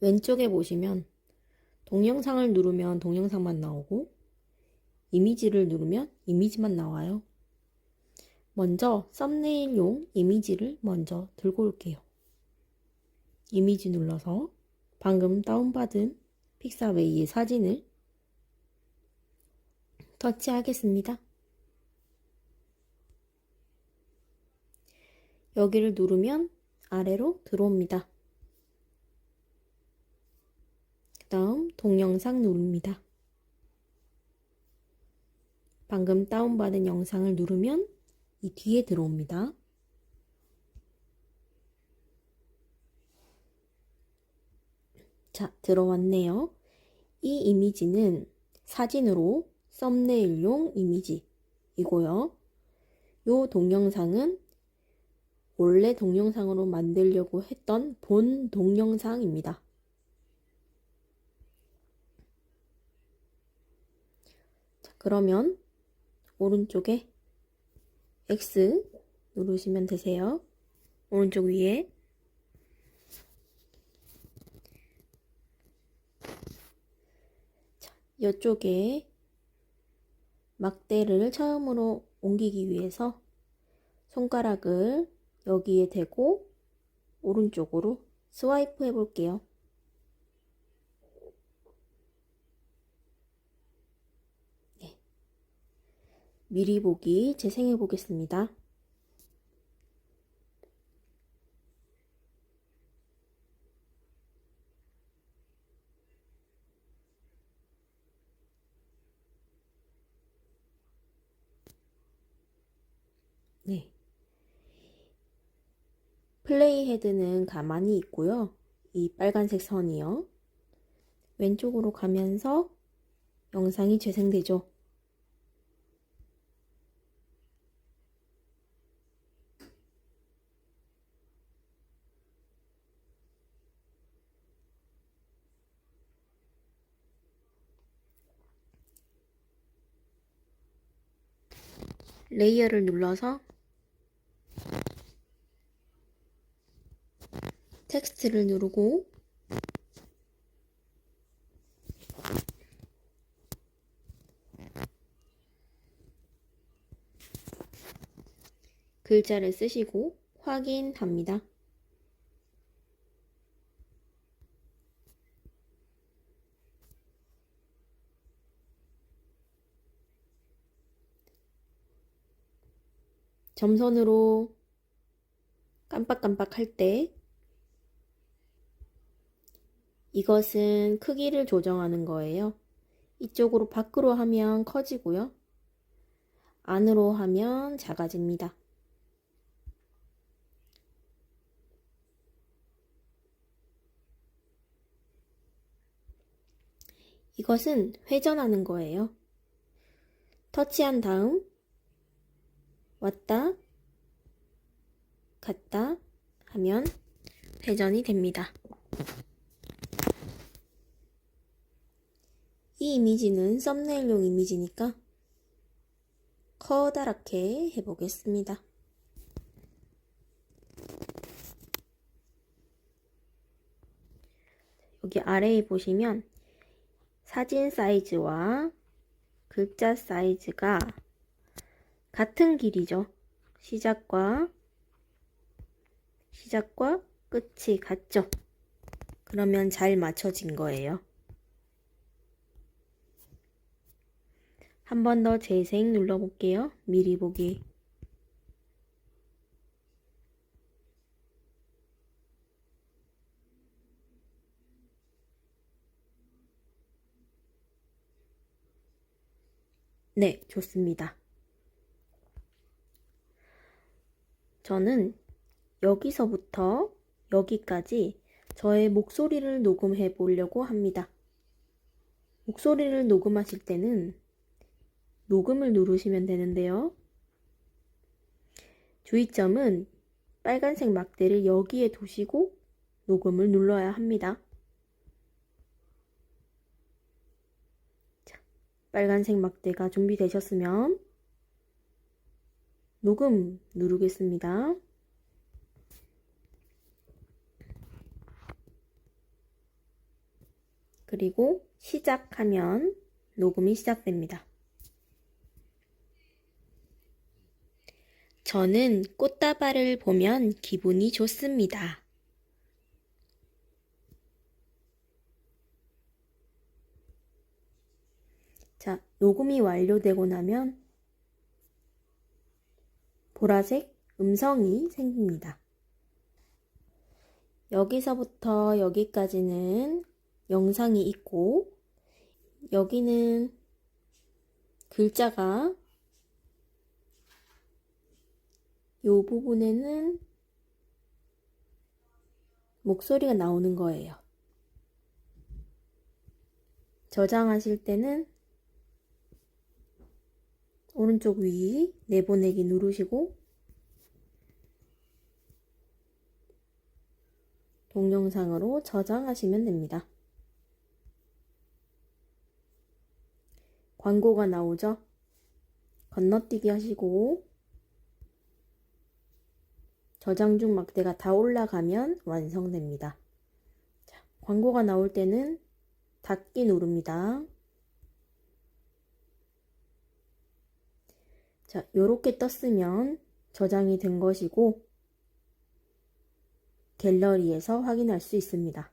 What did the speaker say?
왼쪽에 보시면 동영상을 누르면 동영상만 나오고 이미지를 누르면 이미지만 나와요. 먼저 썸네일용 이미지를 먼저 들고 올게요. 이미지 눌러서 방금 다운받은 픽사웨이의 사진을 터치하겠습니다. 여기를 누르면 아래로 들어옵니다. 그 다음 동영상 누릅니다. 방금 다운받은 영상을 누르면 이 뒤에 들어옵니다. 자, 들어왔네요. 이 이미지는 사진으로 썸네일용 이미지이고요. 요 동영상은 원래 동영상으로 만들려고 했던 본 동영상입니다. 자, 그러면 오른쪽에 X 누르시면 되세요. 오른쪽 위에 자, 이쪽에 막대를 처음으로 옮기기 위해서 손가락을 여기에 대고 오른쪽으로 스와이프 해 볼게요. 미리 보기 재생해 보겠습니다. 네. 플레이 헤드는 가만히 있고요. 이 빨간색 선이요. 왼쪽으로 가면서 영상이 재생되죠. 레이어를 눌러서 텍스트를 누르고 글자를 쓰시고 확인합니다. 점선으로 깜빡깜빡 할 때 이것은 크기를 조정하는 거예요. 이쪽으로 밖으로 하면 커지고요. 안으로 하면 작아집니다. 이것은 회전하는 거예요. 터치한 다음 왔다 갔다 하면 회전이 됩니다. 이 이미지는 썸네일용 이미지니까 커다랗게 해보겠습니다. 여기 아래에 보시면 사진 사이즈와 글자 사이즈가 같은 길이죠. 시작과 시작과 끝이 같죠. 그러면 잘 맞춰진 거예요. 한 번 더 재생 눌러볼게요. 미리 보기. 네, 좋습니다. 저는 여기서부터 여기까지 저의 목소리를 녹음해 보려고 합니다. 목소리를 녹음하실 때는 녹음을 누르시면 되는데요. 주의점은 빨간색 막대를 여기에 두시고 녹음을 눌러야 합니다. 자, 빨간색 막대가 준비되셨으면 녹음 누르겠습니다. 그리고 시작하면 녹음이 시작됩니다. 저는 꽃다발을 보면 기분이 좋습니다. 자, 녹음이 완료되고 나면 보라색 음성이 생깁니다. 여기서부터 여기까지는 영상이 있고, 여기는 글자가 이 부분에는 목소리가 나오는 거예요. 저장하실 때는 오른쪽 위 내보내기 누르시고 동영상으로 저장하시면 됩니다. 광고가 나오죠? 건너뛰기 하시고 저장 중 막대가 다 올라가면 완성됩니다. 자, 광고가 나올 때는 닫기 누릅니다. 자, 요렇게 떴으면 저장이 된 것이고 갤러리에서 확인할 수 있습니다.